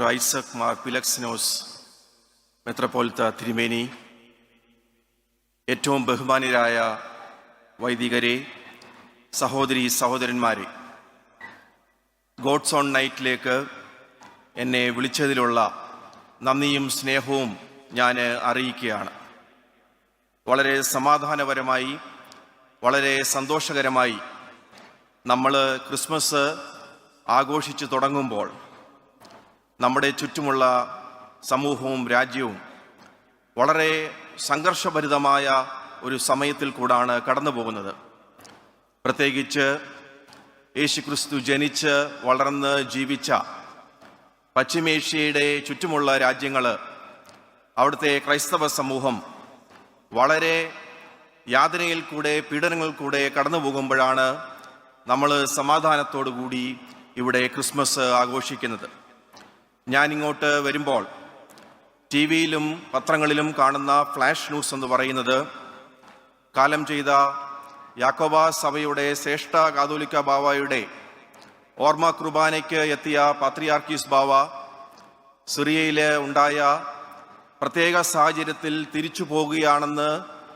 Doctor Isaac Mar Philoxenos metropolitan തിരുമേനി ഏറ്റവും ബഹുമാനരായ വൈദികരെ സഹോദരി സഹോദരന്മാരെ ഗോഡ്സ് ഓൺ നൈറ്റിലേക്ക് എന്നെ വിളിച്ചതിലുള്ള നന്ദിയും സ്നേഹവും ഞാൻ അറിയിക്കുകയാണ്. വളരെ സമാധാനപരമായി വളരെ സന്തോഷകരമായി നമ്മൾ ക്രിസ്മസ് ആഘോഷിച്ചു തുടങ്ങുമ്പോൾ നമ്മുടെ ചുറ്റുമുള്ള സമൂഹവും രാജ്യവും വളരെ സംഘർഷഭരിതമായ ഒരു സമയത്തിൽ കൂടാണ് കടന്നു പോകുന്നത് പ്രത്യേകിച്ച് യേശുക്രിസ്തു ജനിച്ച് വളർന്ന് ജീവിച്ച പശ്ചിമേഷ്യയുടെ ചുറ്റുമുള്ള രാജ്യങ്ങൾ അവിടുത്തെ ക്രൈസ്തവ സമൂഹം വളരെ യാതനയിൽ കൂടെ പീഡനങ്ങളിൽ കൂടെ കടന്നു പോകുമ്പോഴാണ് നമ്മൾ സമാധാനത്തോടു കൂടി ഇവിടെ ക്രിസ്മസ് ആഘോഷിക്കുന്നത്. ഞാൻ ഇങ്ങോട്ട് വരുമ്പോൾ ടി വിയിലും പത്രങ്ങളിലും കാണുന്ന ഫ്ലാഷ് ന്യൂസ് എന്ന് പറയുന്നത് കാലം ചെയ്ത യാക്കോബ സഭയുടെ ശ്രേഷ്ഠ കാതോലിക്ക ബാവയുടെ ഓർമ്മ കുർബാനയ്ക്ക് എത്തിയ പാത്രിയാർക്കീസ് ബാവ സിറിയയിൽ ഉണ്ടായ പ്രത്യേക സാഹചര്യത്തിൽ തിരിച്ചു പോകുകയാണെന്ന്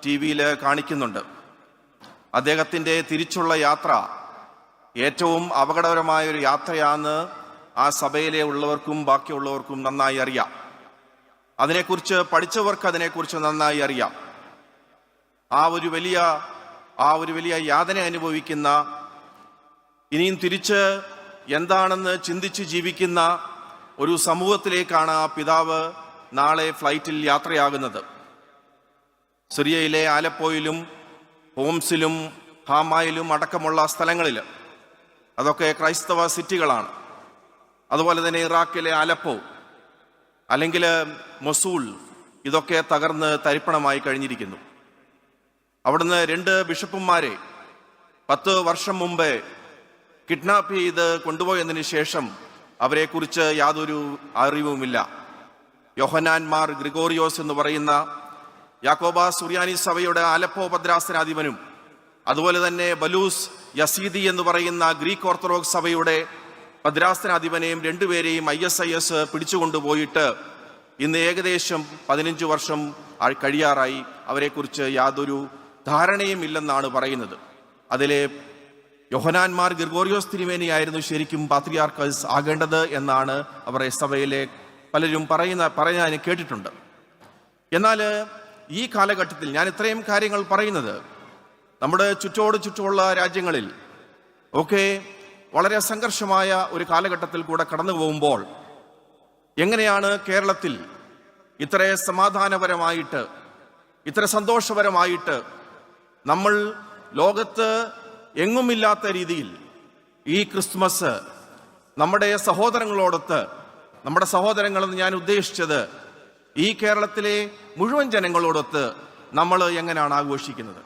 ടി വിയിൽ കാണിക്കുന്നുണ്ട്. അദ്ദേഹത്തിന്റെ തിരിച്ചുള്ള യാത്ര ഏറ്റവും അപകടകരമായ ഒരു യാത്രയാണെന്ന് ആ സഭയിലെ ഉള്ളവർക്കും ബാക്കിയുള്ളവർക്കും നന്നായി അറിയാം. അതിനെക്കുറിച്ച് പഠിച്ചവർക്ക് അതിനെക്കുറിച്ച് നന്നായി അറിയാം. ആ ഒരു വലിയ ആ ഒരു വലിയ യാതന അനുഭവിക്കുന്ന ഇനിയും തിരിച്ച് എന്താണെന്ന് ചിന്തിച്ച് ജീവിക്കുന്ന ഒരു സമൂഹത്തിലേക്കാണ് ആ പിതാവ് നാളെ ഫ്ലൈറ്റിൽ യാത്രയാകുന്നത്. സിറിയയിലെ ആലപ്പോയിലും ഹോംസിലും ഹാമായിലും അടക്കമുള്ള സ്ഥലങ്ങളിൽ. അതൊക്കെ ക്രൈസ്തവ സിറ്റികളാണ്. അതുപോലെ തന്നെ ഇറാഖിലെ അലപ്പോ അല്ലെങ്കിൽ മൊസൂൾ ഇതൊക്കെ തകർന്ന് തരിപ്പണമായി കഴിഞ്ഞിരിക്കുന്നു. അവിടുന്ന് രണ്ട് ബിഷപ്പുമാരെ പത്ത് വർഷം മുമ്പേ കിഡ്നാപ്പ് ചെയ്ത് കൊണ്ടുപോയതിനു ശേഷം അവരെക്കുറിച്ച് യാതൊരു അറിവുമില്ല. യോഹനാൻമാർ ഗ്രിഗോറിയോസ് എന്ന് പറയുന്ന യാക്കോബ സുറിയാനി സഭയുടെ ആലപ്പോ ഭദ്രാസനാധിപനും അതുപോലെ തന്നെ ബലൂസ് യസീദി എന്ന് പറയുന്ന ഗ്രീക്ക് ഓർത്തഡോക്സ് സഭയുടെ ഭദ്രാസനാധിപനെയും രണ്ടുപേരെയും ഐ എസ് ഐ എസ് പിടിച്ചുകൊണ്ടുപോയിട്ട് ഇന്ന് ഏകദേശം പതിനഞ്ച് വർഷം കഴിയാറായി. അവരെക്കുറിച്ച് യാതൊരു ധാരണയും ഇല്ലെന്നാണ് പറയുന്നത്. അതിലെ യോഹനാൻമാർ ഗിർഗോറിയോസ് തിരുമേനിയായിരുന്നു ശരിക്കും പാത്രിയാർക്കസ് ആകേണ്ടത് എന്നാണ് അവർ സഭയിലെ പലരും പറയുന്ന പറയാൻ കേട്ടിട്ടുണ്ട്. എന്നാൽ ഈ കാലഘട്ടത്തിൽ ഞാൻ ഇത്രയും കാര്യങ്ങൾ പറയുന്നത് നമ്മുടെ ചുറ്റോട് ചുറ്റുമുള്ള രാജ്യങ്ങളിൽ ഒക്കെ വളരെ സംഘർഷമായ ഒരു കാലഘട്ടത്തിൽ കൂടെ കടന്നു പോകുമ്പോൾ എങ്ങനെയാണ് കേരളത്തിൽ ഇത്ര സമാധാനപരമായിട്ട് ഇത്ര സന്തോഷപരമായിട്ട് നമ്മൾ ലോകത്ത് എങ്ങുമില്ലാത്ത രീതിയിൽ ഈ ക്രിസ്മസ് നമ്മുടെ സഹോദരങ്ങളോടൊത്ത് നമ്മുടെ സഹോദരങ്ങളെന്ന് ഞാൻ ഉദ്ദേശിച്ചത് ഈ കേരളത്തിലെ മുഴുവൻ ജനങ്ങളോടൊത്ത് നമ്മൾ എങ്ങനെയാണ് ആഘോഷിക്കുന്നത്?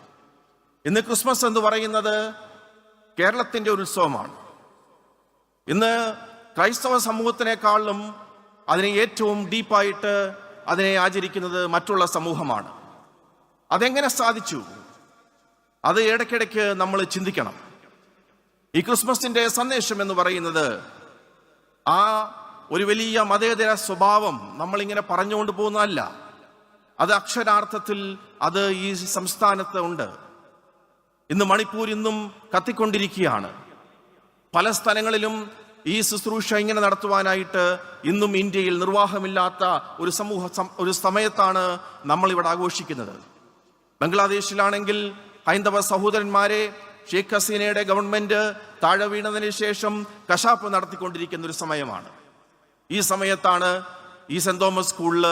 ഇന്ന് ക്രിസ്മസ് എന്ന് പറയുന്നത് കേരളത്തിന്റെ ഒരു ഉത്സവമാണ്. ഇന്ന് ക്രൈസ്തവ സമൂഹത്തിനേക്കാളും അതിനെ ഏറ്റവും ഡീപ്പായിട്ട് അതിനെ ആചരിക്കുന്നത് മറ്റുള്ള സമൂഹമാണ്. അതെങ്ങനെ സാധിച്ചു? അത് ഇടയ്ക്കിടയ്ക്ക് നമ്മൾ ചിന്തിക്കണം. ഈ ക്രിസ്മസിന്റെ സന്ദേശം എന്ന് പറയുന്നത് ആ ഒരു വലിയ മതേതര സ്വഭാവം നമ്മളിങ്ങനെ പറഞ്ഞുകൊണ്ട് പോകുന്നതല്ല. അത് അക്ഷരാർത്ഥത്തിൽ അത് ഈ സംസ്ഥാനത്ത് ഉണ്ട്. ഇന്ന് മണിപ്പൂർ ഇന്നും കത്തിക്കൊണ്ടിരിക്കുകയാണ്. പല സ്ഥലങ്ങളിലും ഈ ശുശ്രൂഷ ഇങ്ങനെ നടത്തുവാനായിട്ട് ഇന്നും ഇന്ത്യയിൽ നിർവാഹമില്ലാത്ത ഒരു സമൂഹ ഒരു സമയത്താണ് നമ്മൾ ഇവിടെ ആഘോഷിക്കുന്നത്. ബംഗ്ലാദേശിലാണെങ്കിൽ ഹൈന്ദവ സഹോദരന്മാരെ ഷെയ്ഖ് ഹസീനയുടെ ഗവൺമെന്റ് താഴെ വീണതിന് ശേഷം കശാപ്പ് നടത്തിക്കൊണ്ടിരിക്കുന്ന ഒരു സമയമാണ്. ഈ സമയത്താണ് ഈ സെന്റ് തോമസ് സ്കൂളിൽ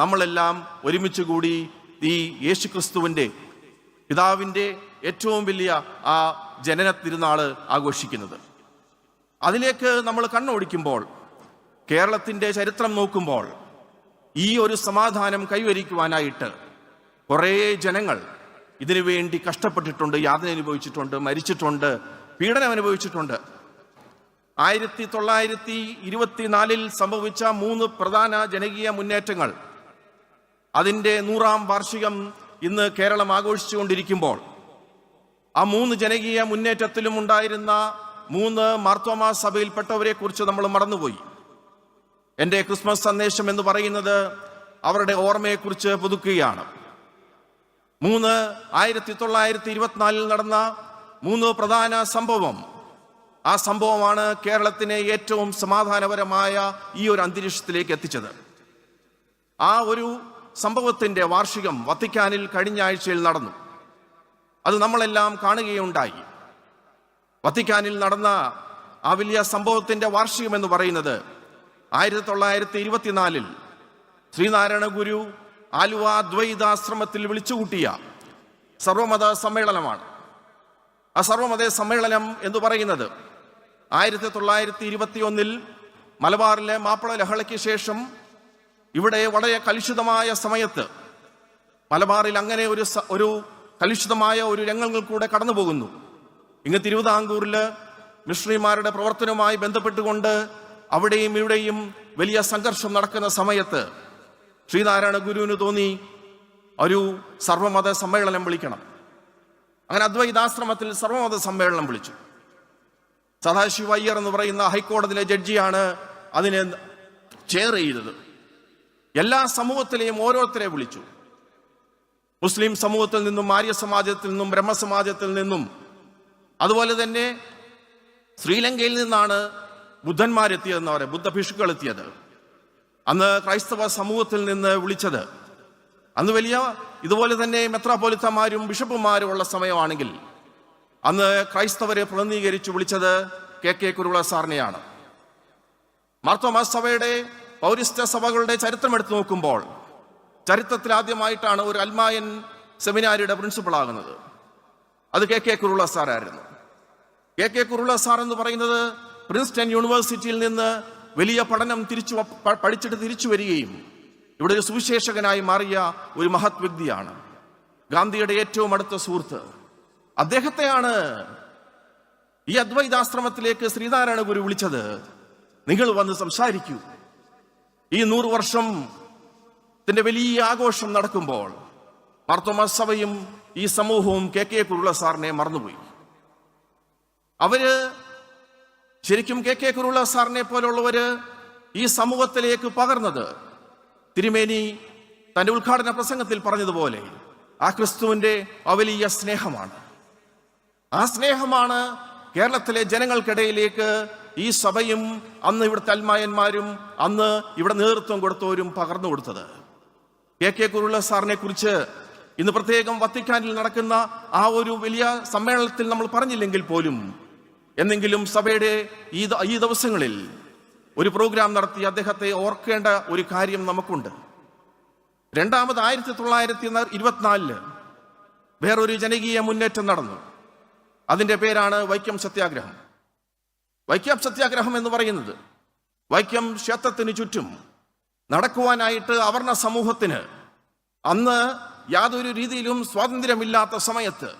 നമ്മളെല്ലാം ഒരുമിച്ച് കൂടി ഈ യേശു യേശുക്രിസ്തുവിന്റെ പിതാവിന്റെ ഏറ്റവും വലിയ ആ ജനന തിരുനാൾ ആഘോഷിക്കുന്നത്. അതിലേക്ക് നമ്മൾ കണ്ണോടിക്കുമ്പോൾ കേരളത്തിന്റെ ചരിത്രം നോക്കുമ്പോൾ ഈ ഒരു സമാധാനം കൈവരിക്കുവാനായിട്ട് കുറേ ജനങ്ങൾ ഇതിനു വേണ്ടി കഷ്ടപ്പെട്ടിട്ടുണ്ട് യാതന അനുഭവിച്ചിട്ടുണ്ട് മരിച്ചിട്ടുണ്ട് പീഡനം അനുഭവിച്ചിട്ടുണ്ട്. ആയിരത്തി തൊള്ളായിരത്തി ഇരുപത്തിനാലിൽ സംഭവിച്ച മൂന്ന് പ്രധാന ജനകീയ മുന്നേറ്റങ്ങൾ. അതിന്റെ നൂറാം വാർഷികം ഇന്ന് കേരളം ആഘോഷിച്ചുകൊണ്ടിരിക്കുമ്പോൾ ആ മൂന്ന് ജനകീയ മുന്നേറ്റത്തിലും ഉണ്ടായിരുന്ന മൂന്ന് മാർത്തോമാ സഭയിൽപ്പെട്ടവരെ കുറിച്ച് നമ്മൾ മറന്നുപോയി. എന്റെ ക്രിസ്മസ് സന്ദേശം എന്ന് പറയുന്നത് അവരുടെ ഓർമ്മയെക്കുറിച്ച് പുതുക്കുകയാണ്. മൂന്ന് ആയിരത്തി തൊള്ളായിരത്തി ഇരുപത്തിനാലിൽ നടന്ന മൂന്ന് പ്രധാന സംഭവം. ആ സംഭവമാണ് കേരളത്തിനെ ഏറ്റവും സമാധാനപരമായ ഈ ഒരു അന്തരീക്ഷത്തിലേക്ക് എത്തിച്ചത്. ആ ഒരു സംഭവത്തിന്റെ വാർഷികം വത്തിക്കാനിൽ കഴിഞ്ഞ ആഴ്ചയിൽ നടന്നു. അത് നമ്മളെല്ലാം കാണുകയുണ്ടായി. വത്തിക്കാനിൽ നടന്ന ആ വലിയ സംഭവത്തിന്റെ വാർഷികം എന്ന് പറയുന്നത് ആയിരത്തി തൊള്ളായിരത്തി ഇരുപത്തിനാലിൽ ശ്രീനാരായണ ഗുരു ആലുവ ദ്വൈതാശ്രമത്തിൽ വിളിച്ചുകൂട്ടിയ സർവമത സമ്മേളനമാണ്. ആ സർവമത സമ്മേളനം എന്ന് പറയുന്നത് ആയിരത്തി തൊള്ളായിരത്തി ഇരുപത്തി ഒന്നിൽ മലബാറിലെ മാപ്പിള ലഹളയ്ക്ക് ശേഷം ഇവിടെ വളരെ കലുഷിതമായ സമയത്ത് മലബാറിൽ അങ്ങനെ ഒരു ഒരു കലുഷിതമായ ഒരു രംഗങ്ങൾ കൂടെ കടന്നു പോകുന്നു ഇങ്ങ് തിരുവിതാംകൂറിൽ മിഷണറിമാരുടെ പ്രവർത്തനവുമായി ബന്ധപ്പെട്ടുകൊണ്ട് അവിടെയും ഇവിടെയും വലിയ സംഘർഷം നടക്കുന്ന സമയത്ത് ശ്രീനാരായണ ഗുരുവിന് തോന്നി ഒരു സർവമത സമ്മേളനം വിളിക്കണം. അങ്ങനെ അദ്വൈതാശ്രമത്തിൽ സർവമത സമ്മേളനം വിളിച്ചു. സദാശിവ അയ്യർ എന്ന് പറയുന്ന ഹൈക്കോടതിയിലെ ജഡ്ജിയാണ് അതിനെ ചെയർ ചെയ്തത്. എല്ലാ സമൂഹത്തിലെയും ഓരോരുത്തരെ വിളിച്ചു. മുസ്ലിം സമൂഹത്തിൽ നിന്നും ആര്യ സമാജത്തിൽ നിന്നും ബ്രഹ്മസമാജത്തിൽ നിന്നും അതുപോലെ തന്നെ ശ്രീലങ്കയിൽ നിന്നാണ് ബുദ്ധന്മാരെത്തിയതെന്ന് പറയാം ബുദ്ധ ഭിക്ഷുക്കൾ എത്തിയത് അന്ന് ക്രൈസ്തവ സമൂഹത്തിൽ നിന്ന് വിളിച്ചത്. അന്ന് വലിയ ഇതുപോലെ തന്നെ മെത്രാപോലിത്തമാരും ബിഷപ്പുമാരും ഉള്ള സമയമാണെങ്കിൽ അന്ന് ക്രൈസ്തവരെ പ്രതിനിധീകരിച്ച് വിളിച്ചത് കെ കെ കുരുള സാറിനെയാണ്. മാർത്തോമാ സഭയുടെ പൗരിസ്റ്റ സഭകളുടെ ചരിത്രം എടുത്തു നോക്കുമ്പോൾ ചരിത്രത്തിൽ ആദ്യമായിട്ടാണ് ഒരു അൽമായൻ സെമിനാരിയുടെ പ്രിൻസിപ്പൾ ആകുന്നത് അത് കെ കെ കുരുള സാറായിരുന്നു. കെ കെ കുരുള സാർ എന്ന് പറയുന്നത് പ്രിൻസ്റ്റൺ യൂണിവേഴ്സിറ്റിയിൽ നിന്ന് വലിയ പഠനം തിരിച്ചു പഠിച്ചിട്ട് തിരിച്ചു വരികയും ഇവിടെ ഒരു സുവിശേഷകനായി മാറിയ ഒരു മഹത് വ്യക്തിയാണ്. ഗാന്ധിയുടെ ഏറ്റവും അടുത്ത സുഹൃത്ത്. അദ്ദേഹത്തെയാണ് ഈ അദ്വൈതാശ്രമത്തിലേക്ക് ശ്രീനാരായണ ഗുരു വിളിച്ചത്. നിങ്ങൾ വന്ന് സംസാരിക്കൂ. ഈ നൂറ് വർഷം ത്തിന്റെ വലിയ ആഘോഷം നടക്കുമ്പോൾ മാർത്തോമ സഭയും ഈ സമൂഹവും കെ കെ കുരുള സാറിനെ മറന്നുപോയി. അവർ ശരിക്കും കെ കെ കുരുള സാറിനെ പോലുള്ളവര് ഈ സമൂഹത്തിലേക്ക് പകർന്നത് തിരുമേനി തന്റെ ഉദ്ഘാടന പ്രസംഗത്തിൽ പറഞ്ഞതുപോലെ ആ ക്രിസ്തുവിന്റെ അവലിയ സ്നേഹമാണ്. ആ സ്നേഹമാണ് കേരളത്തിലെ ജനങ്ങൾക്കിടയിലേക്ക് ഈ സഭയും അന്ന് ഇവിടുത്തെ അൽമായന്മാരും അന്ന് ഇവിടെ നേതൃത്വം കൊടുത്തവരും പകർന്നു കൊടുത്തത്. കെ കെ കുരുള്ള സാറിനെ കുറിച്ച് ഇന്ന് പ്രത്യേകം വത്തിക്കാനിൽ നടക്കുന്ന ആ ഒരു വലിയ സമ്മേളനത്തിൽ നമ്മൾ പറഞ്ഞില്ലെങ്കിൽ പോലും എന്നെങ്കിലും സഭയുടെ ഈ ഈ ദിവസങ്ങളിൽ ഒരു പ്രോഗ്രാം നടത്തി അദ്ദേഹത്തെ ഓർക്കേണ്ട ഒരു കാര്യം നമുക്കുണ്ട്. രണ്ടാമത് ആയിരത്തി തൊള്ളായിരത്തി ഇരുപത്തിനാലിൽ വേറൊരു ജനകീയ മുന്നേറ്റം നടന്നു. അതിന്റെ പേരാണ് വൈക്കം സത്യാഗ്രഹം. വൈക്കം സത്യാഗ്രഹം എന്ന് പറയുന്നത് വൈക്കം ക്ഷേത്രത്തിന് ചുറ്റും നടക്കുവാനായിട്ട് അവർണ സമൂഹത്തിന് അന്ന് യാതൊരു രീതിയിലും സ്വാതന്ത്ര്യമില്ലാത്ത സമയത്ത്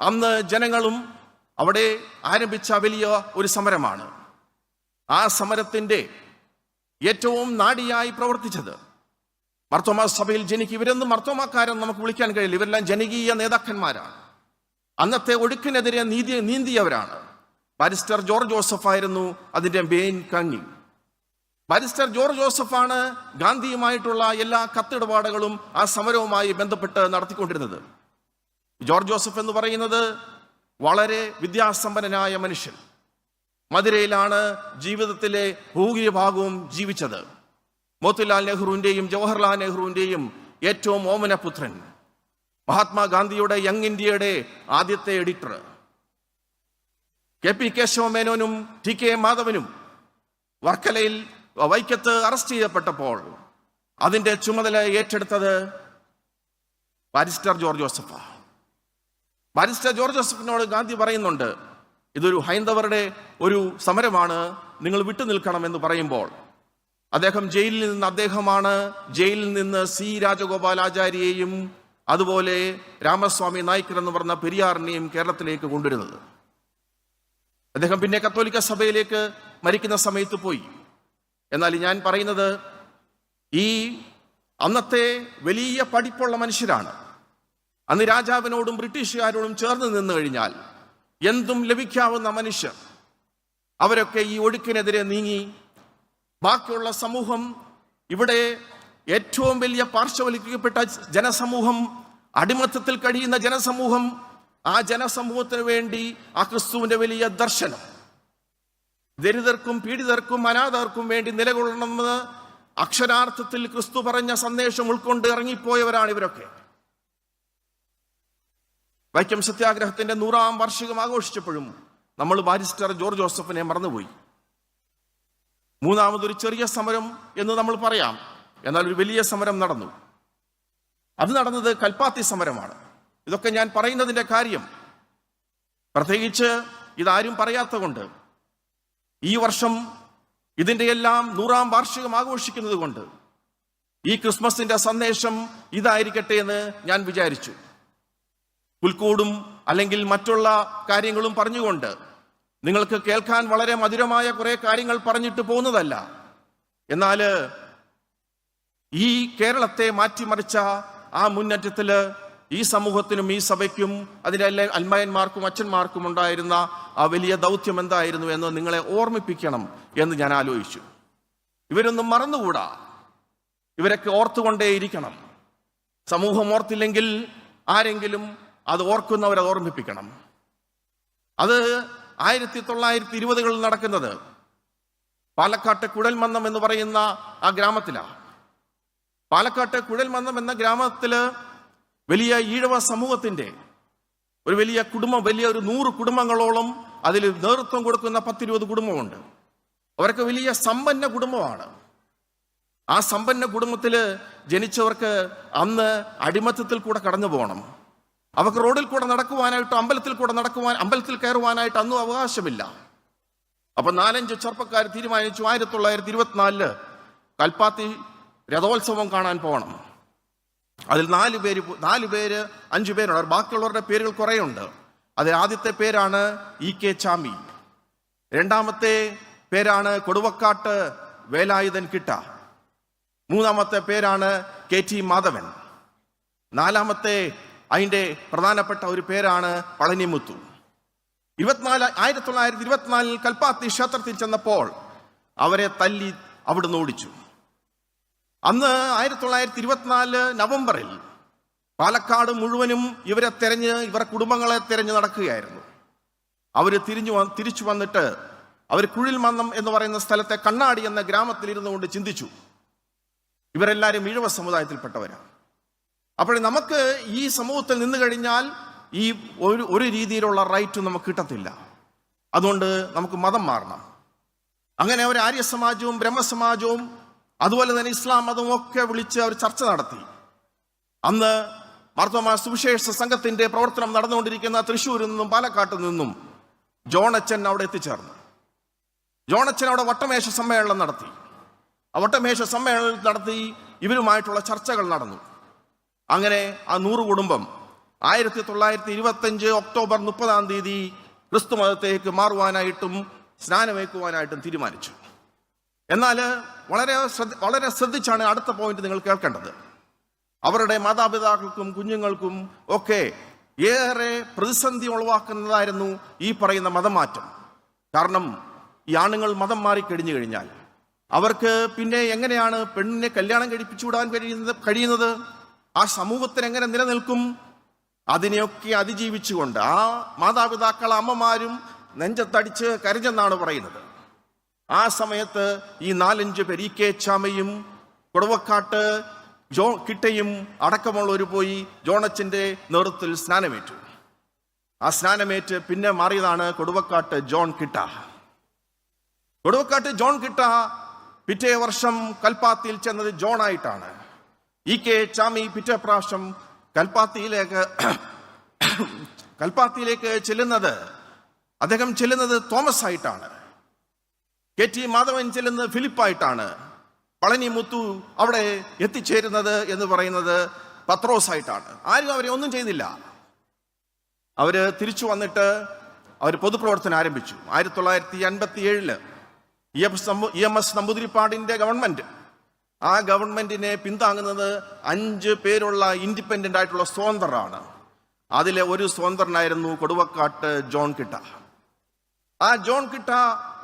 അന്ന് ജനങ്ങളും അവിടെ ആരംഭിച്ച വലിയ ഒരു സമരമാണ്. ആ സമരത്തിന്റെ ഏറ്റവും നാടിയായി പ്രവർത്തിച്ചത്. മർത്തോമാ സഭയിൽ ജനിക്കും ഇവരൊന്നും മർത്തോമാക്കാരെന്ന് നമുക്ക് വിളിക്കാൻ കഴിയില്ല. ഇവരെല്ലാം ജനകീയ നേതാക്കന്മാരാണ്. അന്നത്തെ ഒഴുക്കിനെതിരെ നീതി നീന്തിയവരാണ്. ബാരിസ്റ്റർ ജോർജ് ജോസഫ് ആയിരുന്നു അതിന്റെ മെയിൻ കങ്ങി ബാരിസ്റ്റർ ജോർജ് ജോസഫാണ് ഗാന്ധിയുമായിട്ടുള്ള എല്ലാ കത്തിടപാടുകളും ആ സമരവുമായി ബന്ധപ്പെട്ട് നടത്തിക്കൊണ്ടിരുന്നത്. ജോർജ് ജോസഫ് എന്ന് പറയുന്നത് വളരെ വിദ്യാസമ്പന്നനായ മനുഷ്യൻ. മധുരയിലാണ് ജീവിതത്തിലെ ഭൂരിഭാഗവും ജീവിച്ചത്. മോത്തിലാൽ നെഹ്റുവിന്റെയും ജവഹർലാൽ നെഹ്റുവിന്റെയും ഏറ്റവും ഓമനപുത്രൻ മഹാത്മാഗാന്ധിയുടെ യങ് ഇന്ത്യയുടെ ആദ്യത്തെ എഡിറ്റർ. കെ പി കേശവമേനോനും ടി കെ മാധവനും വർക്കലയിൽ വൈക്കത്ത് അറസ്റ്റ് ചെയ്യപ്പെട്ടപ്പോൾ അതിന്റെ ചുമതല ഏറ്റെടുത്തത് barrister George Joseph barrister George ജോസഫിനോട് Gandhi പറയുന്നുണ്ട് ഇതൊരു ഹൈന്ദവരുടെ ഒരു സമരമാണ് നിങ്ങൾ വിട്ടുനിൽക്കണം എന്ന് പറയുമ്പോൾ. അദ്ദേഹം ജയിലിൽ നിന്ന് അദ്ദേഹമാണ് ജയിലിൽ നിന്ന് സി രാജഗോപാലാചാര്യയെയും അതുപോലെ രാമസ്വാമി നായ്ക്കർ എന്ന് പറഞ്ഞ പെരിയാറിനെയും കേരളത്തിലേക്ക് കൊണ്ടുവരുന്നത്. അദ്ദേഹം പിന്നെ കത്തോലിക്ക സഭയിലേക്ക് മരിക്കുന്ന സമയത്ത് പോയി. എന്നാൽ ഞാൻ പറയുന്നത് ഈ അന്നത്തെ വലിയ പഠിപ്പുള്ള മനുഷ്യരാണ്. അന്ന് രാജാവിനോടും ബ്രിട്ടീഷുകാരോടും ചേർന്ന് നിന്ന് കഴിഞ്ഞാൽ എന്തും ലഭിക്കാവുന്ന മനുഷ്യർ അവരൊക്കെ ഈ ഒഴുക്കിനെതിരെ നീങ്ങി. ബാക്കിയുള്ള സമൂഹം ഇവിടെ ഏറ്റവും വലിയ പാർശ്വവൽക്കരിക്കപ്പെട്ട ജനസമൂഹം അടിമത്തത്തിൽ കഴിയുന്ന ജനസമൂഹം ആ ജനസമൂഹത്തിന് വേണ്ടി ആ ക്രിസ്തുവിന്റെ വലിയ ദർശനം. ദരിദ്രർക്കും പീഡിതർക്കും അനാഥർക്കും വേണ്ടി നിലകൊള്ളണമെന്ന് അക്ഷരാർത്ഥത്തിൽ ക്രിസ്തു പറഞ്ഞ സന്ദേശം ഉൾക്കൊണ്ട് ഇറങ്ങിപ്പോയവരാണ് ഇവരൊക്കെ. വൈക്കം സത്യാഗ്രഹത്തിന്റെ നൂറാം വാർഷികം ആഘോഷിച്ചപ്പോഴും നമ്മൾ ബാരിസ്റ്റർ ജോർജ് ജോസഫിനെ മറന്നുപോയി. മൂന്നാമതൊരു ചെറിയ സമരം എന്ന് നമ്മൾ പറയാം. എന്നാൽ ഒരു വലിയ സമരം നടന്നു. അത് നടന്നത് കൽപ്പാത്തി സമരമാണ്. ഇതൊക്കെ ഞാൻ പറയുന്നതിന്റെ കാര്യം. പ്രത്യേകിച്ച് ഇതാരും പറയാത്ത കൊണ്ട് ഈ വർഷം ഇതിന്റെ എല്ലാം നൂറാം വാർഷികം ആഘോഷിക്കുന്നത് കൊണ്ട് ഈ ക്രിസ്മസിന്റെ സന്ദേശം ഇതായിരിക്കട്ടെ എന്ന് ഞാൻ വിചാരിച്ചു. പുൽക്കൂടും അല്ലെങ്കിൽ മറ്റുള്ള കാര്യങ്ങളും പറഞ്ഞുകൊണ്ട് നിങ്ങൾക്ക് കേൾക്കാൻ വളരെ മധുരമായ കുറെ കാര്യങ്ങൾ പറഞ്ഞിട്ട് പോകുന്നതല്ല. എന്നാൽ ഈ കേരളത്തെ മാറ്റിമറിച്ച ആ മുന്നേറ്റത്തിൽ ഈ സമൂഹത്തിനും ഈ സഭയ്ക്കും അതിന്റെ എല്ലാ അന്മയന്മാർക്കും അച്ഛന്മാർക്കും ഉണ്ടായിരുന്ന ആ വലിയ ദൗത്യം എന്തായിരുന്നു എന്ന് നിങ്ങളെ ഓർമ്മിപ്പിക്കണം എന്ന് ഞാൻ ആലോചിച്ചു. ഇവരൊന്നും മറന്നുകൂടാ. ഇവരൊക്കെ ഓർത്തുകൊണ്ടേയിരിക്കണം. സമൂഹം ഓർത്തില്ലെങ്കിൽ ആരെങ്കിലും അത് ഓർക്കുന്നവരെ ഓർമ്മിപ്പിക്കണം. അത് ആയിരത്തി തൊള്ളായിരത്തി ഇരുപതുകളിൽ നടക്കുന്നത് പാലക്കാട്ട് കുഴൽമന്നം എന്ന് പറയുന്ന ആ ഗ്രാമത്തിലാണ് പാലക്കാട്ട് കുഴൽമന്നം എന്ന ഗ്രാമത്തിൽ വലിയ ഈഴവ സമൂഹത്തിന്റെ ഒരു വലിയ കുടുംബം വലിയ ഒരു നൂറ് കുടുംബങ്ങളോളം അതിൽ നേതൃത്വം കൊടുക്കുന്ന പത്തിരുപത് കുടുംബമുണ്ട്. അവരൊക്കെ വലിയ സമ്പന്ന കുടുംബമാണ്. ആ സമ്പന്ന കുടുംബത്തിൽ ജനിച്ചവർക്ക് അന്ന് അടിമത്തത്തിൽ കൂടെ കടന്നു പോകണം അവർക്ക് റോഡിൽ കൂടെ നടക്കുവാനായിട്ട് അമ്പലത്തിൽ കൂടെ നടക്കുവാൻ അമ്പലത്തിൽ കയറുവാനായിട്ട് അന്നും അവകാശമില്ല. അപ്പൊ നാലഞ്ച് ചെറുപ്പക്കാർ തീരുമാനിച്ചു ആയിരത്തി തൊള്ളായിരത്തി ഇരുപത്തിനാലിൽ കൽപ്പാത്തി രഥോത്സവം കാണാൻ പോകണം. അതിൽ നാല് പേര് നാല് പേര് അഞ്ചു പേരുണ്ട്. ബാക്കിയുള്ളവരുടെ പേരുകൾ കുറേയുണ്ട്. അതിൽ ആദ്യത്തെ പേരാണ് ഇ കെ ചാമി. രണ്ടാമത്തെ പേരാണ് കൊടുവക്കാട്ട് വേലായുധൻ കിട്ട. മൂന്നാമത്തെ പേരാണ് കെ ടി മാധവൻ. നാലാമത്തെ അതിന്റെ പ്രധാനപ്പെട്ട ഒരു പേരാണ് പളനിമുത്തു. ഇരുപത്തിനാല് ആയിരത്തി തൊള്ളായിരത്തി ഇരുപത്തിനാലിൽ കൽപ്പാത്തി ക്ഷേത്രത്തിൽ ചെന്നപ്പോൾ അവരെ തല്ലി അവിടുന്ന് ഓടിച്ചു. അന്ന് ആയിരത്തി തൊള്ളായിരത്തി ഇരുപത്തിനാല് നവംബറിൽ പാലക്കാട് മുഴുവനും ഇവരെ തെരഞ്ഞ് ഇവരുടെ കുടുംബങ്ങളെ തെരഞ്ഞ് നടക്കുകയായിരുന്നു. അവർ തിരിഞ്ഞു തിരിച്ചു വന്നിട്ട് അവർ കുഴിൽമന്നം എന്ന് പറയുന്ന സ്ഥലത്തെ കണ്ണാടി എന്ന ഗ്രാമത്തിൽ ഇരുന്നു കൊണ്ട് ചിന്തിച്ചു. ഇവരെല്ലാവരും ഈഴവ സമുദായത്തിൽപ്പെട്ടവരാണ് അപ്പോൾ നമുക്ക് ഈ സമൂഹത്തിൽ നിന്ന് കഴിഞ്ഞാൽ ഈ ഒരു ഒരു രീതിയിലുള്ള റൈറ്റ് നമുക്ക് കിട്ടത്തില്ല. അതുകൊണ്ട് നമുക്ക് മതം മാറണം. അങ്ങനെ അവർ ആര്യ സമാജവും ബ്രഹ്മസമാജവും അതുപോലെ തന്നെ ഇസ്ലാം മതവും ഒക്കെ വിളിച്ച് അവർ ചർച്ച നടത്തി. അന്ന് മാർത്തോമാ സുവിശേഷ സംഘത്തിന്റെ പ്രവർത്തനം നടന്നുകൊണ്ടിരിക്കുന്ന തൃശ്ശൂരിൽ നിന്നും പാലക്കാട്ട് നിന്നും ജോണച്ചൻ അവിടെ എത്തിച്ചേർന്നു. ജോണച്ചൻ അവിടെ വട്ടമേശ സമ്മേളനം നടത്തി. ആ വട്ടമേശ സമ്മേളനം നടത്തി ഇവരുമായിട്ടുള്ള ചർച്ചകൾ നടന്നു. അങ്ങനെ ആ നൂറ് കുടുംബം ആയിരത്തി തൊള്ളായിരത്തി ഇരുപത്തഞ്ച് ഒക്ടോബർ മുപ്പതാം തീയതി ക്രിസ്തു മതത്തേക്ക് മാറുവാനായിട്ടും സ്നാനമേക്കുവാനായിട്ടും തീരുമാനിച്ചു. എന്നാൽ വളരെ വളരെ ശ്രദ്ധിച്ചാണ് അടുത്ത പോയിന്റ് നിങ്ങൾ കേൾക്കേണ്ടത്. അവരുടെ മാതാപിതാക്കൾക്കും കുഞ്ഞുങ്ങൾക്കും ഒക്കെ ഏറെ പ്രതിസന്ധി ഉളവാക്കുന്നതായിരുന്നു ഈ പറയുന്ന മതമാറ്റം. കാരണം ഈ ആണുങ്ങൾ മതം മാറി കഴിഞ്ഞു കഴിഞ്ഞാൽ അവർക്ക് പിന്നെ എങ്ങനെയാണ് പെണ്ണിനെ കല്യാണം കഴിപ്പിച്ചു വിടാൻ കഴിയുന്നത് കഴിയുന്നത്? ആ സമൂഹത്തിന് എങ്ങനെ നിലനിൽക്കും? അതിനെയൊക്കെ അതിജീവിച്ചുകൊണ്ട് ആ മാതാപിതാക്കൾ അമ്മമാരും നെഞ്ചത്തടിച്ച് കരഞ്ഞെന്നാണ് പറയുന്നത്. ആ സമയത്ത് ഈ നാലഞ്ച് പെരീക്കേച്ചാമയും കൊടുവക്കാട്ട് കുടവക്കാട്ട് ജോ കിട്ടയും അടക്കമുള്ളവർ പോയി ജോണച്ചന്റെ നേതൃത്വത്തിൽ സ്നാനമേറ്റു. ആ സ്നാനമേറ്റ് പിന്നെ മാറിയതാണ് കൊടുവക്കാട്ട് ജോൺ കിട്ട. കൊടുവക്കാട്ട് ജോൺ കിട്ട പിറ്റേ വർഷം കൽപ്പാത്തിയിൽ ചെന്നത് ജോൺ ആയിട്ടാണ് ഇ കെ ചാമി പിറ്റേ പ്രാവശ്യം കൽപ്പാത്തിയിലേക്ക് കൽപ്പാത്തിയിലേക്ക് ചെല്ലുന്നത് അദ്ദേഹം ചെല്ലുന്നത് തോമസ് ആയിട്ടാണ്. കെ ടി മാധവൻ ചെല്ലുന്നത് ഫിലിപ്പായിട്ടാണ് പളനി മുത്തു അവിടെ എത്തിച്ചേരുന്നത് എന്ന് പറയുന്നത് പത്രോസ് ആയിട്ടാണ്. ആരും അവരെ ഒന്നും ചെയ്തില്ല അവർ തിരിച്ചു വന്നിട്ട് അവർ പൊതുപ്രവർത്തനം ആരംഭിച്ചു. ആയിരത്തി തൊള്ളായിരത്തി അൻപത്തി ഏഴിൽ ഇ എം എസ് നമ്പൂതിരിപ്പാടിന്റെ ഗവൺമെന്റ് ആ ഗവൺമെന്റിനെ പിന്താങ്ങുന്നത് അഞ്ച് പേരുള്ള ഇൻഡിപെൻഡന്റ് ആയിട്ടുള്ള സ്വതന്ത്രരാണ്. അതിലെ ഒരു സ്വതന്ത്രനായിരുന്നു കൊടുവക്കാട്ട് ജോൺ കിട്ട. ആ ജോൺ കിട്ട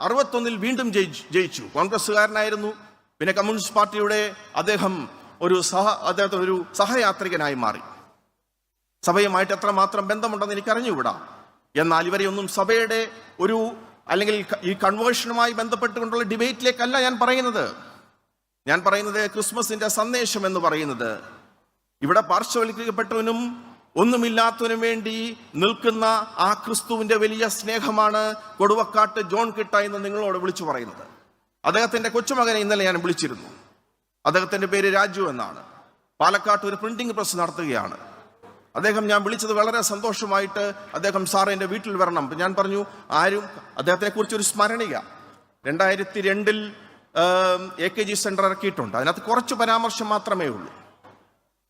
അറുപത്തൊന്നിൽ വീണ്ടും ജയിച്ചു. കോൺഗ്രസ്സുകാരനായിരുന്നു. പിന്നെ കമ്മ്യൂണിസ്റ്റ് പാർട്ടിയുടെ അദ്ദേഹം ഒരു സഹ അദ്ദേഹത്തിന് ഒരു സഹയാത്രികനായി മാറി. സഭയുമായിട്ട് എത്രമാത്രം ബന്ധമുണ്ടെന്ന് എനിക്ക് അറിഞ്ഞുകൂടാ എന്നാൽ ഇവരെ ഒന്നും സഭയുടെ ഒരു അല്ലെങ്കിൽ ഈ കൺവേർഷനുമായി ബന്ധപ്പെട്ടുകൊണ്ടുള്ള ഡിബേറ്റിലേക്കല്ല ഞാൻ പറയുന്നത്. ഞാൻ പറയുന്നത് ക്രിസ്മസിന്റെ സന്ദേശം എന്ന് പറയുന്നത്. ഇവിടെ പാർശ്വവൽക്കരിക്കപ്പെട്ടവനും ഒന്നുമില്ലാത്തവനും വേണ്ടി നിൽക്കുന്ന ആ ക്രിസ്തുവിന്റെ വലിയ സ്നേഹമാണ് കൊടുവക്കാട്ട് ജോൺ കിട്ട എന്ന് നിങ്ങളോട് വിളിച്ചു പറയുന്നത്. അദ്ദേഹത്തിന്റെ കൊച്ചുമകനെ ഇന്നലെ ഞാൻ വിളിച്ചിരുന്നു. അദ്ദേഹത്തിന്റെ പേര് രാജു എന്നാണ്. പാലക്കാട്ട് ഒരു പ്രിന്റിംഗ് പ്രസ് നടത്തുകയാണ്. അദ്ദേഹം ഞാൻ വിളിച്ചത് വളരെ സന്തോഷമായിട്ട് അദ്ദേഹം സാർ എന്റെ വീട്ടിൽ വരണം. ഞാൻ പറഞ്ഞു ആരും അദ്ദേഹത്തെ കുറിച്ചൊരു സ്മരണിക രണ്ടായിരത്തി രണ്ടിൽ എ കെ ജി സെന്റർ ഇറക്കിയിട്ടുണ്ട്. അതിനകത്ത് കുറച്ച് പരാമർശം മാത്രമേ ഉള്ളൂ.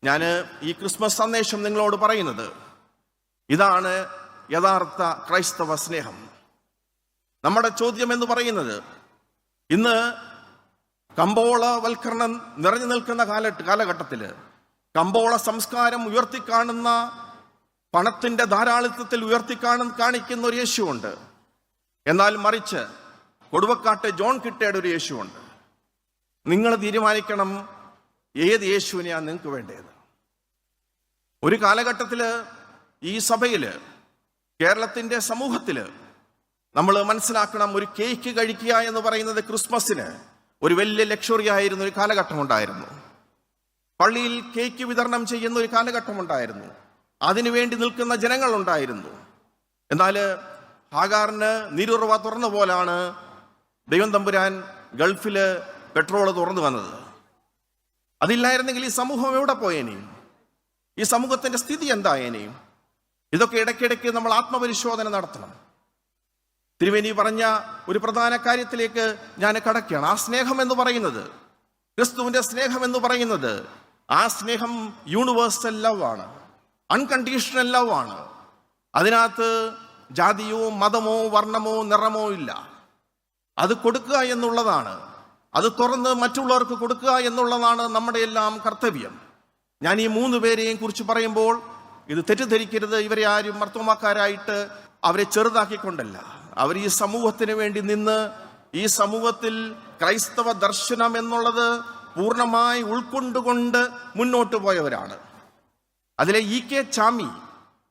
ഞാൻ ഈ ക്രിസ്മസ് സന്ദേശം നിങ്ങളോട് പറയുന്നത് ഇതാണ് യഥാർത്ഥ ക്രൈസ്തവ സ്നേഹം. നമ്മുടെ ചോദ്യം എന്ന് പറയുന്നത് ഇന്ന് കമ്പോളവൽക്കരണം നിറഞ്ഞു നിൽക്കുന്ന കാല കാലഘട്ടത്തിൽ കമ്പോള സംസ്കാരം ഉയർത്തിക്കാണുന്ന പണത്തിന്റെ ധാരാളിത്വത്തിൽ ഉയർത്തിക്കാണു കാണിക്കുന്ന ഒരു യേശുണ്ട് എന്നാൽ മറിച്ച് കൊടുവക്കാട്ട് ജോൺ കിട്ടയുടെ ഒരു യേശുവുണ്ട്. നിങ്ങൾ തീരുമാനിക്കണം ഏത് യേശുവിനെയാണ് നിങ്ങൾക്ക് വേണ്ടത്. ഒരു കാലഘട്ടത്തിൽ ഈ സഭയിൽ കേരളത്തിന്റെ സമൂഹത്തിൽ നമ്മൾ മനസ്സിലാക്കണം ഒരു കേക്ക് കഴിക്കുക എന്ന് പറയുന്നത് ക്രിസ്മസിന് ഒരു വലിയ ലക്ഷറി ആയിരുന്ന ഒരു കാലഘട്ടം ഉണ്ടായിരുന്നു പള്ളിയിൽ കേക്ക് വിതരണം ചെയ്യുന്ന ഒരു കാലഘട്ടം ഉണ്ടായിരുന്നു അതിനുവേണ്ടി നിൽക്കുന്ന ജനങ്ങളുണ്ടായിരുന്നു. എന്നാൽ ഹാഗാറിന് നിരുറവ തുറന്ന പോലാണ് ദൈവം തമ്പുരാൻ ഗൾഫിൽ പെട്രോൾ തുറന്നു വന്നത്. അതില്ലായിരുന്നെങ്കിൽ ഈ സമൂഹം എവിടെ പോയേനെയും ഈ സമൂഹത്തിന്റെ സ്ഥിതി എന്തായേനെയും ഇതൊക്കെ ഇടയ്ക്കിടയ്ക്ക് നമ്മൾ ആത്മപരിശോധന നടത്തണം. തിരുവേനി പറഞ്ഞ ഒരു പ്രധാന കാര്യത്തിലേക്ക് ഞാൻ കടക്കുകയാണ്. ആ സ്നേഹം എന്ന് പറയുന്നത് ക്രിസ്തുവിന്റെ സ്നേഹം എന്ന് പറയുന്നത് ആ സ്നേഹം യൂണിവേഴ്സൽ ലവ് ആണ്. അൺകണ്ടീഷണൽ ലവ് ആണ്. അതിനകത്ത് ജാതിയോ മതമോ വർണമോ നിറമോ ഇല്ല. അത് കൊടുക്കുക എന്നുള്ളതാണ്. അത് തുറന്ന് മറ്റുള്ളവർക്ക് കൊടുക്കുക എന്നുള്ളതാണ് നമ്മുടെ എല്ലാം കർത്തവ്യം. ഞാൻ ഈ മൂന്ന് പേരെയും കുറിച്ച് പറയുമ്പോൾ ഇത് തെറ്റിദ്ധരിക്കരുത് ഇവരെ ആരും മർത്തോമാക്കാരായിട്ട് അവരെ ചെറുതാക്കിക്കൊണ്ടല്ല. അവർ ഈ സമൂഹത്തിന് വേണ്ടി നിന്ന് ഈ സമൂഹത്തിൽ ക്രൈസ്തവ ദർശനം എന്നുള്ളത് പൂർണമായി ഉൾക്കൊണ്ടുകൊണ്ട് മുന്നോട്ട് പോയവരാണ്. അതിലെ ഇ കെ ചാമി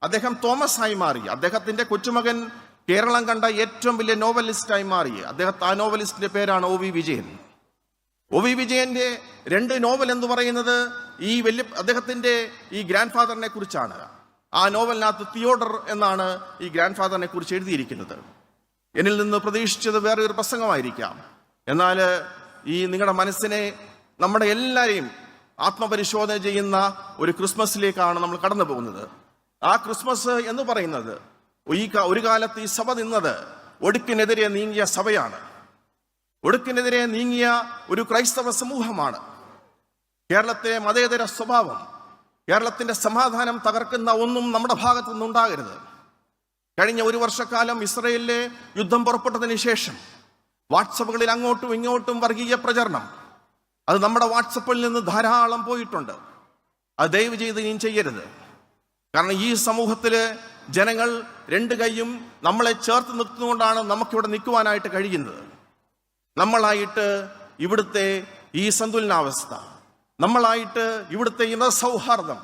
അദ്ദേഹം തോമസ് ആയി മാറി. അദ്ദേഹത്തിന്റെ കൊച്ചുമകൻ കേരളം കണ്ട ഏറ്റവും വലിയ നോവലിസ്റ്റായി മാറി. അദ്ദേഹത്തെ ആ നോവലിസ്റ്റിന്റെ പേരാണ് O V Vijayan. O V വിജയന്റെ രണ്ട് നോവൽ എന്ന് പറയുന്നത് ഈ വലിയ അദ്ദേഹത്തിന്റെ ഈ ഗ്രാൻഡ് ഫാദറിനെ കുറിച്ചാണ്. ആ നോവലിനകത്ത് തിയോഡർ എന്നാണ് ഈ ഗ്രാൻഡ് ഫാദറിനെ കുറിച്ച് എഴുതിയിരിക്കുന്നത്. എന്നിൽ നിന്ന് പ്രതീക്ഷിച്ചത് വേറെ ഒരു പ്രസംഗമായിരിക്കാം. എന്നാൽ ഈ നിങ്ങളുടെ മനസ്സിനെ നമ്മുടെ എല്ലാവരെയും ആത്മപരിശോധന ചെയ്യുന്ന ഒരു ക്രിസ്മസിലേക്കാണ് നമ്മൾ കടന്നു പോകുന്നത് ആ ക്രിസ്മസ് എന്ന് പറയുന്നത് ഈ ഒരു കാലത്ത് ഈ സഭ നിന്നത് ഒടുക്കിനെതിരെ നീങ്ങിയ സഭയാണ്. ഒടുക്കിനെതിരെ നീങ്ങിയ ഒരു ക്രൈസ്തവ സമൂഹമാണ്. കേരളത്തെ മതേതര സ്വഭാവം കേരളത്തിന്റെ സമാധാനം തകർക്കുന്ന ഒന്നും നമ്മുടെ ഭാഗത്തു നിന്നുണ്ടാകരുത് കഴിഞ്ഞ ഒരു വർഷക്കാലം ഇസ്രയേലിലെ യുദ്ധം പുറപ്പെട്ടതിന് ശേഷം വാട്സപ്പുകളിൽ അങ്ങോട്ടും ഇങ്ങോട്ടും വർഗീയ പ്രചരണം. അത് നമ്മുടെ വാട്സപ്പിൽ നിന്ന് ധാരാളം പോയിട്ടുണ്ട്. അത് ദയവ് ചെയ്ത് ഇനിയും ചെയ്യരുത്. കാരണം ഈ സമൂഹത്തിൽ ജനങ്ങൾ രണ്ട് കൈയും നമ്മളെ ചേർത്ത് നിർത്തുന്നുകൊണ്ടാണ് നമുക്കിവിടെ നിൽക്കുവാനായിട്ട് കഴിയുന്നത്. നമ്മളായിട്ട് ഇവിടുത്തെ ഈ സന്തുലനാവസ്ഥ നമ്മളായിട്ട് ഇവിടുത്തെ ഈ സൗഹാർദ്ദം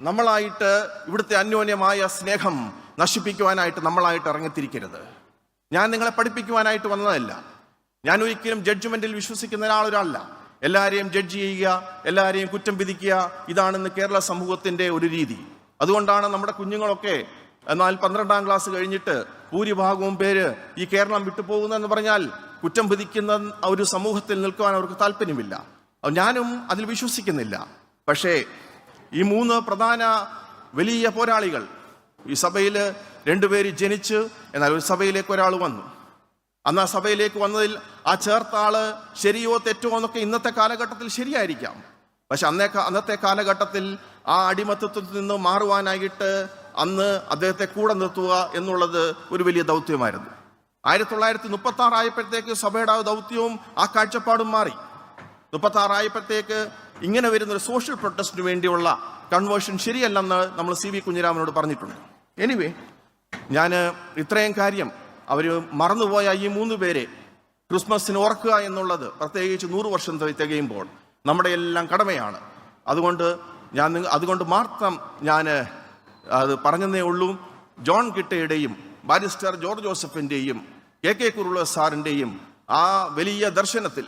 നമ്മളായിട്ട് ഇവിടുത്തെ അന്യോന്യമായ സ്നേഹം നശിപ്പിക്കുവാനായിട്ട് നമ്മളായിട്ട് ഇറങ്ങിത്തിരിക്കരുത്. ഞാൻ നിങ്ങളെ പഠിപ്പിക്കുവാനായിട്ട് വന്നതല്ല. ഞാൻ ഒരിക്കലും ജഡ്ജ്മെന്റിൽ വിശ്വസിക്കുന്ന ഒരാളൊരാളല്ല എല്ലാവരെയും ജഡ്ജ് ചെയ്യുക എല്ലാവരെയും കുറ്റം വിധിക്കുക ഇതാണെന്ന് കേരള സമൂഹത്തിന്റെ ഒരു രീതി. അതുകൊണ്ടാണ് നമ്മുടെ കുഞ്ഞുങ്ങളൊക്കെ എന്നാൽ പന്ത്രണ്ടാം ക്ലാസ് കഴിഞ്ഞിട്ട് ഭൂരിഭാഗവും പേര് ഈ കേരളം വിട്ടുപോകുന്നതെന്ന് പറഞ്ഞാൽ കുറ്റം വിധിക്കുന്ന ഒരു സമൂഹത്തിൽ നിൽക്കുവാൻ അവർക്ക് താല്പര്യമില്ല. ഞാനും അതിൽ വിശ്വസിക്കുന്നില്ല. പക്ഷേ ഈ മൂന്ന് പ്രധാന വലിയ പോരാളികൾ ഈ സഭയിൽ രണ്ടുപേര് ജനിച്ച് എന്നാൽ ഒരു സഭയിലേക്ക് ഒരാൾ വന്നു. അന്ന് ആ സഭയിലേക്ക് വന്നതിൽ ആ ചേർത്ത ആൾ ശരിയോ തെറ്റോ എന്നൊക്കെ ഇന്നത്തെ കാലഘട്ടത്തിൽ ശരിയായിരിക്കാം. പക്ഷെ അന്നേ അന്നത്തെ കാലഘട്ടത്തിൽ ആ അടിമത്തത്തിൽ നിന്ന് മാറുവാനായിട്ട് അന്ന് അദ്ദേഹത്തെ കൂടെ നിർത്തുക എന്നുള്ളത് ഒരു വലിയ ദൗത്യമായിരുന്നു. ആയിരത്തി തൊള്ളായിരത്തി മുപ്പത്തി ആറായപ്പോഴത്തേക്ക് സഭയുടെ ആ ദൗത്യവും ആ കാഴ്ചപ്പാടും മാറി. മുപ്പത്തി ആറായപ്പോഴത്തേക്ക് ഇങ്ങനെ വരുന്ന ഒരു സോഷ്യൽ പ്രൊട്ടസ്റ്റിന് വേണ്ടിയുള്ള കൺവേർഷൻ ശരിയല്ലെന്ന് നമ്മൾ സി വി കുഞ്ഞിരാമനോട് പറഞ്ഞിട്ടുണ്ട്. എനിവേ ഞാൻ ഇത്രയും കാര്യം അവർ മറന്നുപോയ ഈ മൂന്ന് പേരെ ക്രിസ്മസിന് ഓർക്കുക എന്നുള്ളത് പ്രത്യേകിച്ച് നൂറ് വർഷം തികയുമ്പോൾ നമ്മുടെ എല്ലാം കടമയാണ്. അതുകൊണ്ട് ഞാൻ അതുകൊണ്ട് മാത്രം ഞാൻ അത് പറഞ്ഞതേ ഉള്ളൂ. ജോൺ കിട്ടയുടെയും ബാരിസ്റ്റർ ജോർജ് ജോസഫിന്റെയും കെ കെ കുറുള സാറിന്റെയും ആ വലിയ ദർശനത്തിൽ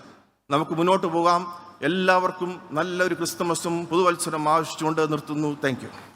നമുക്ക് മുന്നോട്ട് പോകാം. എല്ലാവർക്കും നല്ലൊരു ക്രിസ്തുമസും പുതുവത്സരം ആവശ്യിച്ചുകൊണ്ട് നിർത്തുന്നു. താങ്ക്